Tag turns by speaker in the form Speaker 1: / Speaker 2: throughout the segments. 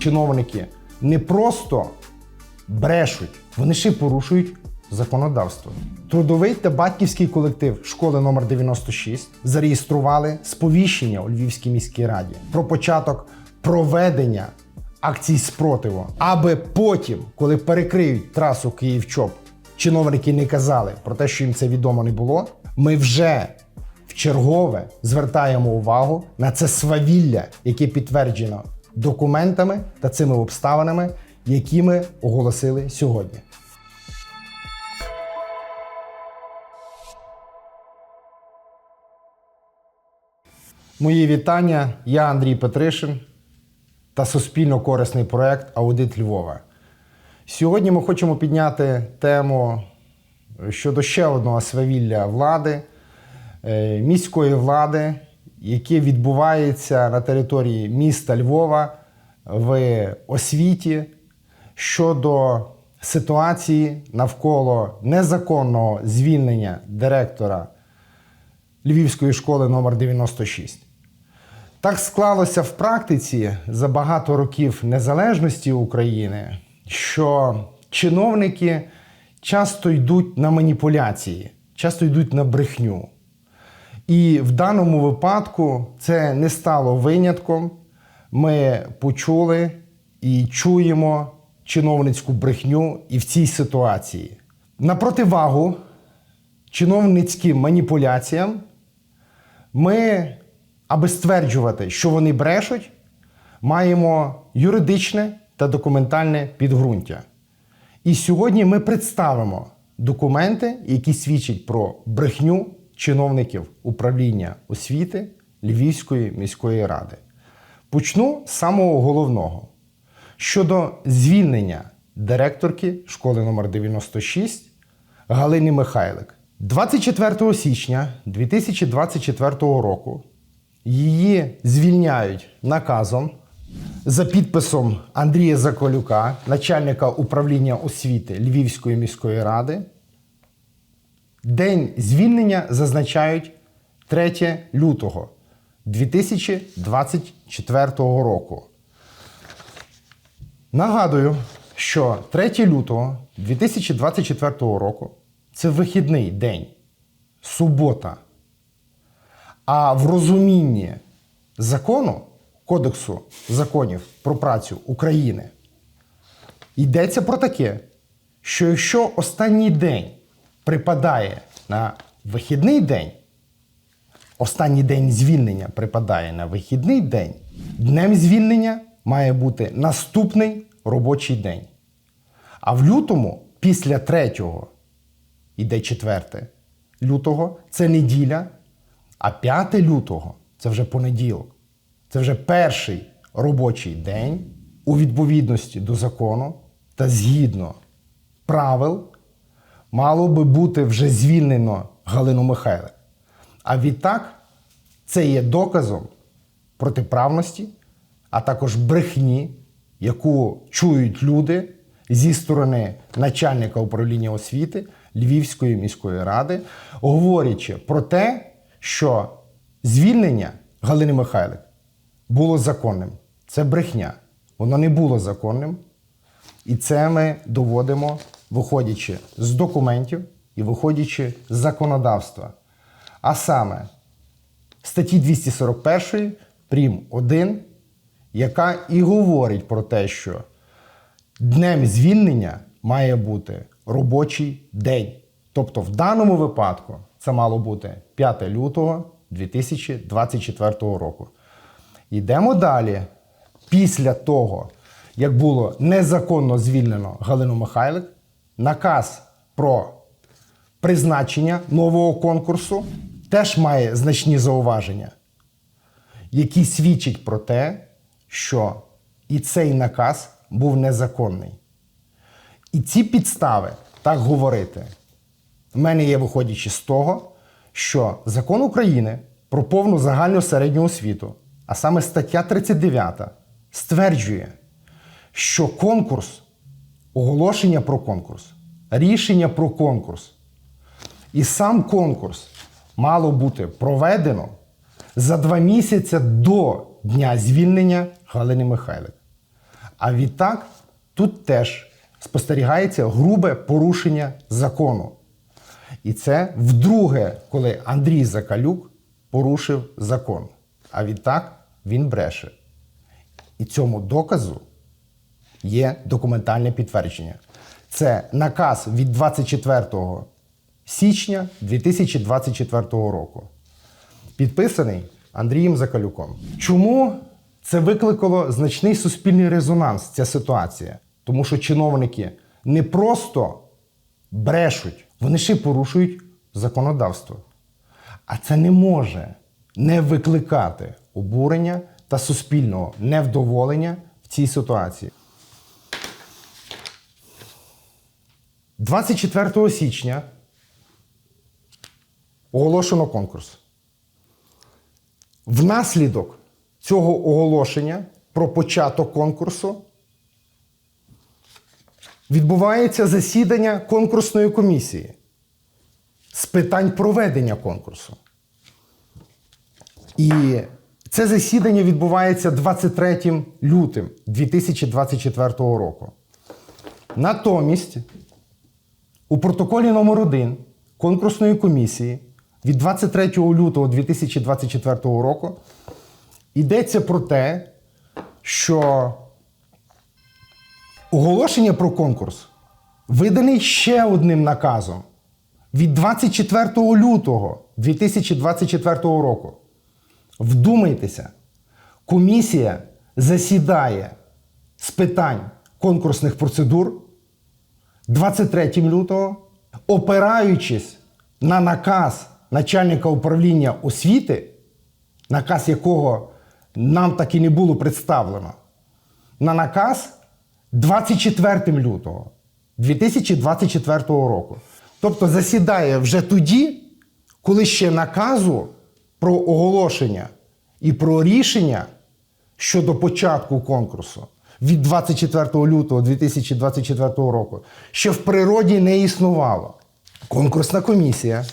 Speaker 1: Чиновники не просто брешуть, вони ще порушують законодавство. Трудовий та батьківський колектив школи номер 96 зареєстрували сповіщення у Львівській міській раді про початок проведення акцій спротиву, аби потім, коли перекриють трасу Київ-Чоп, чиновники не казали про те, що їм це відомо не було. Ми вже в чергове звертаємо увагу на це свавілля, яке підтверджено документами та цими обставинами, які ми оголосили сьогодні. Мої вітання. Я Андрій Петришин та суспільно корисний проект Аудит Львова. Сьогодні ми хочемо підняти тему щодо ще одного свавілля влади, е, міської влади, яке відбувається на території міста Львова в освіті щодо ситуації навколо незаконного звільнення директора Львівської школи номер 96. Так склалося в практиці за багато років незалежності України, що чиновники часто йдуть на маніпуляції, часто йдуть на брехню. І в даному випадку це не стало винятком. Ми почули і чуємо чиновницьку брехню і в цій ситуації. На противагу чиновницьким маніпуляціям ми, аби стверджувати, що вони брешуть, маємо юридичне та документальне підґрунтя. І сьогодні ми представимо документи, які свідчать про брехню чиновників управління освіти Львівської міської ради. Почну з самого головного щодо звільнення директорки школи номер 96 Галини Михайлик. 24 січня 2024 року її звільняють наказом за підписом Андрія Заколюка, начальника управління освіти Львівської міської ради. День звільнення зазначають 3 лютого 2024 року. Нагадую, що 3 лютого 2024 року це вихідний день, субота. А в розумінні закону, Кодексу законів про працю України йдеться про таке, що якщо останній день припадає на вихідний день, останній день звільнення припадає на вихідний день, днем звільнення має бути наступний робочий день. А в лютому, після 3 іде 4 лютого, це неділя, а 5 лютого це вже понеділок. Це вже перший робочий день у відповідності до закону та згідно правил мало би бути вже звільнено Галину Михайлик. А відтак це є доказом протиправності, а також брехні, яку чують люди зі сторони начальника управління освіти Львівської міської ради, говорячи про те, що звільнення Галини Михайлик було законним. Це брехня. Воно не було законним. І це ми доводимо, виходячи з документів і виходячи з законодавства. А саме статті 241 прим. 1, яка і говорить про те, що днем звільнення має бути робочий день. Тобто, в даному випадку це мало бути 5 лютого 2024 року. Йдемо далі. Після того, як було незаконно звільнено Галину Михайлик, наказ про призначення нового конкурсу теж має значні зауваження, які свідчать про те, що і цей наказ був незаконний. І ці підстави так говорити в мене є виходячи з того, що закон України про повну загальну середню освіту, а саме стаття 39, стверджує, що конкурс, оголошення про конкурс, рішення про конкурс і сам конкурс мало бути проведено за два місяці до дня звільнення Галини Михайлик. А відтак тут теж спостерігається грубе порушення закону. І це вдруге, коли Андрій Закалюк порушив закон. А відтак він бреше. І цьому доказу є документальне підтвердження. Це наказ від 24 січня 2024 року, підписаний Андрієм Закалюком. Чому це викликало значний суспільний резонанс, ця ситуація? Тому що чиновники не просто брешуть, вони ще й порушують законодавство. А це не може не викликати обурення та суспільного невдоволення в цій ситуації. 24 січня оголошено конкурс. Внаслідок цього оголошення про початок конкурсу відбувається засідання конкурсної комісії з питань проведення конкурсу. І це засідання відбувається 23 лютим 2024 року. Натомість у протоколі номер 1 конкурсної комісії від 23 лютого 2024 року йдеться про те, що оголошення про конкурс виданий ще одним наказом від 24 лютого 2024 року. Вдумайтеся, комісія засідає з питань конкурсних процедур 23 лютого, опираючись на наказ начальника управління освіти, наказ якого нам так і не було представлено, на наказ 24 лютого 2024 року. Тобто засідає вже тоді, коли ще наказу про оголошення і про рішення щодо початку конкурсу від 24 лютого 2024 року ще в природі не існувало. Конкурсна комісія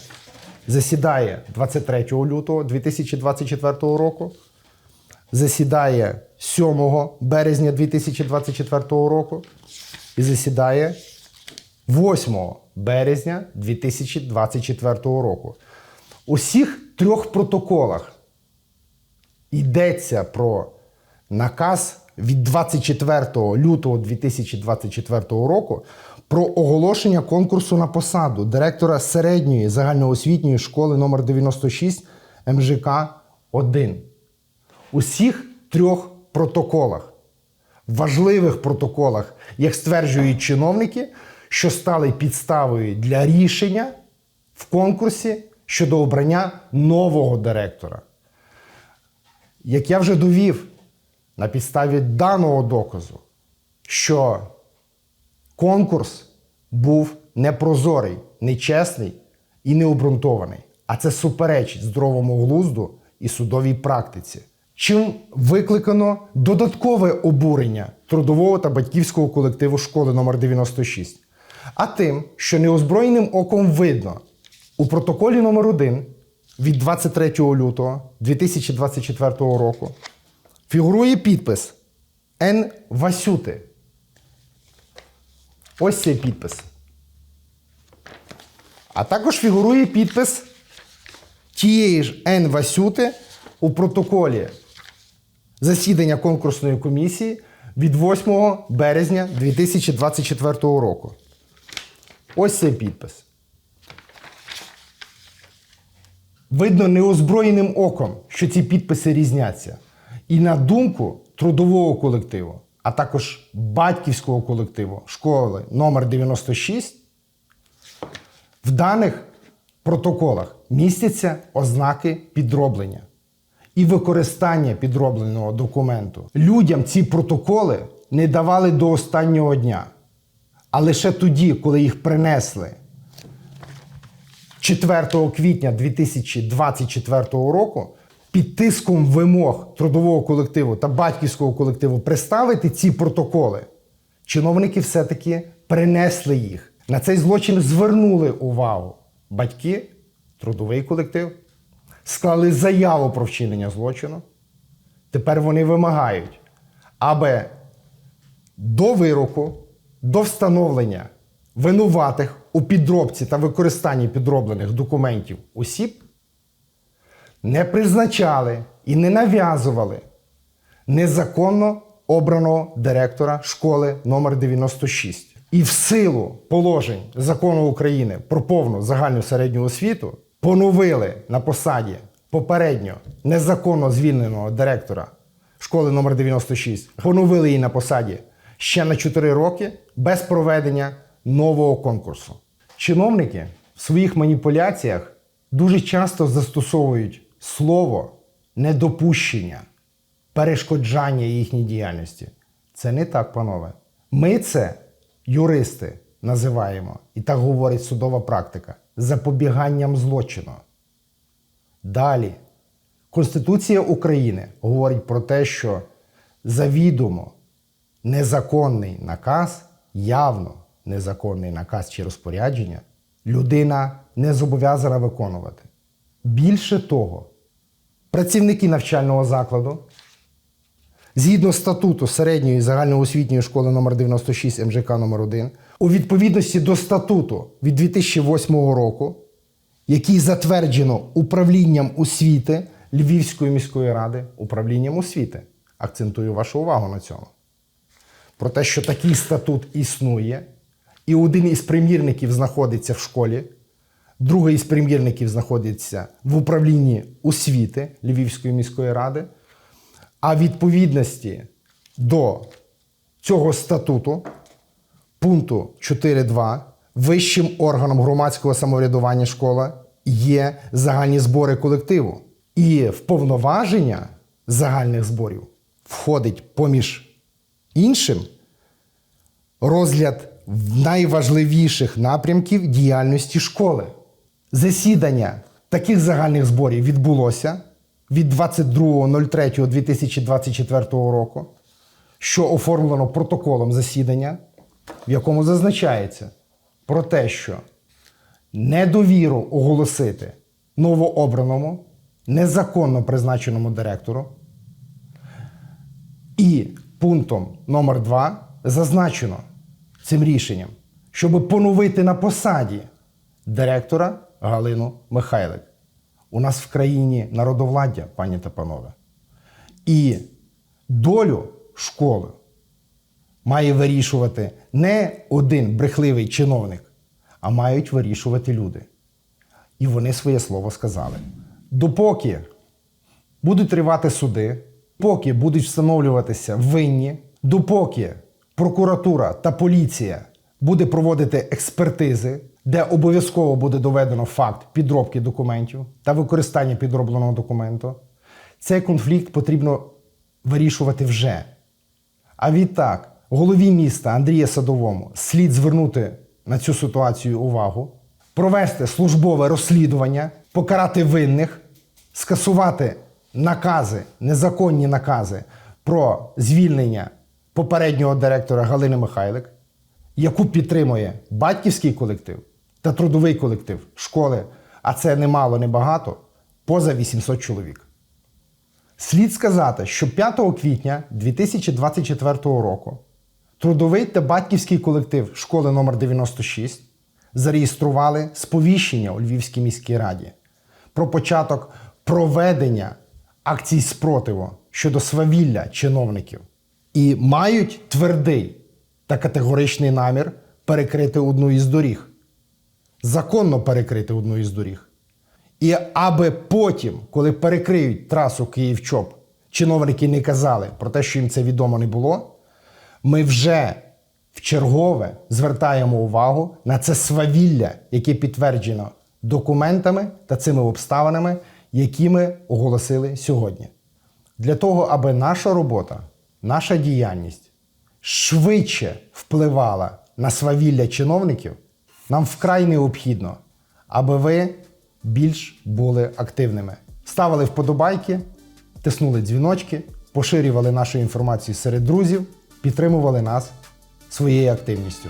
Speaker 1: засідає 23 лютого 2024 року, засідає 7 березня 2024 року і засідає 8 березня 2024 року. У всіх трьох протоколах йдеться про наказ від 24 лютого 2024 року про оголошення конкурсу на посаду директора середньої загальноосвітньої школи номер 96 МЖК 1. У всіх трьох протоколах, важливих протоколах, як стверджують чиновники, що стали підставою для рішення в конкурсі щодо обрання нового директора. Як я вже довів на підставі даного доказу, що конкурс був непрозорий, нечесний і необґрунтований, а це суперечить здоровому глузду і судовій практиці. Чим викликано додаткове обурення трудового та батьківського колективу школи номер 96 а тим, що неозброєним оком видно у протоколі номер 1 від 23 лютого 2024 року фігурує підпис Н. Васюти. Ось цей підпис. А також фігурує підпис тієї ж Н. Васюти у протоколі засідання конкурсної комісії від 8 березня 2024 року. Ось цей підпис. Видно неозброєним оком, що ці підписи різняться. І на думку трудового колективу, а також батьківського колективу школи номер 96 в даних протоколах містяться ознаки підроблення і використання підробленого документу. Людям ці протоколи не давали до останнього дня. А лише тоді, коли їх принесли 4 квітня 2024 року, під тиском вимог трудового колективу та батьківського колективу представити ці протоколи, чиновники все-таки принесли їх. На цей злочин звернули увагу батьки, трудовий колектив, склали заяву про вчинення злочину. Тепер вони вимагають, аби до вироку, до встановлення винуватих у підробці та використанні підроблених документів осіб не призначали і не нав'язували незаконно обраного директора школи номер 96 І в силу положень закону України про повну загальну середню освіту поновили на посаді попередньо незаконно звільненого директора школи номер 96 поновили її на посаді ще на 4 роки без проведення нового конкурсу. Чиновники в своїх маніпуляціях дуже часто застосовують слово недопущення перешкоджання їхній діяльності. Це не так, панове. Ми це, юристи, називаємо, і так говорить судова практика, запобіганням злочину. Далі. Конституція України говорить про те, що завідомо незаконний наказ, явно незаконний наказ чи розпорядження, людина не зобов'язана виконувати. Більше того, працівники навчального закладу згідно статуту середньої загальноосвітньої школи номер 96 МЖК номер 1 у відповідності до статуту від 2008 року, який затверджено управлінням освіти Львівської міської ради, управлінням освіти. Акцентую вашу увагу на цьому. Про те, що такий статут існує, і один із примірників знаходиться в школі, другий із примірників знаходиться в управлінні освіти Львівської міської ради. А відповідності до цього статуту, пункту 4.2, вищим органом громадського самоврядування школа є загальні збори колективу. І в повноваження загальних зборів входить поміж іншим розгляд найважливіших напрямків діяльності школи. Засідання таких загальних зборів відбулося від 22.03.2024 року, що оформлено протоколом засідання, в якому зазначається про те, що недовіру оголосити новообраному, незаконно призначеному директору. І пунктом номер 2 зазначено цим рішенням, щоб поновити на посаді директора Галину Михайлик. У нас в країні народовладдя, пані та панове. І долю школи має вирішувати не один брехливий чиновник, а мають вирішувати люди. І вони своє слово сказали. Допоки будуть тривати суди, поки будуть встановлюватися винні, допоки прокуратура та поліція буде проводити експертизи, де обов'язково буде доведено факт підробки документів та використання підробленого документу, цей конфлікт потрібно вирішувати вже. А відтак, голові міста Андрія Садовому слід звернути на цю ситуацію увагу, провести службове розслідування, покарати винних, скасувати накази, незаконні накази про звільнення попереднього директора Галини Михайлик, яку підтримує батьківський колектив та трудовий колектив школи, а це немало, не багато, поза 800 чоловік. Слід сказати, що 5 квітня 2024 року трудовий та батьківський колектив школи номер 96 зареєстрували сповіщення у Львівській міській раді про початок проведення акцій спротиву щодо свавілля чиновників. І мають твердий та категоричний намір перекрити одну із доріг, законно перекрити одну із доріг. І аби потім, коли перекриють трасу Київ-Чоп, чиновники не казали про те, що їм це відомо не було, ми вже в чергове звертаємо увагу на це свавілля, яке підтверджено документами та цими обставинами, які ми оголосили сьогодні. Для того, аби наша робота, наша діяльність швидше впливала на свавілля чиновників, нам вкрай необхідно, аби ви більш були активними. Ставили вподобайки, тиснули дзвіночки, поширювали нашу інформацію серед друзів, підтримували нас своєю активністю.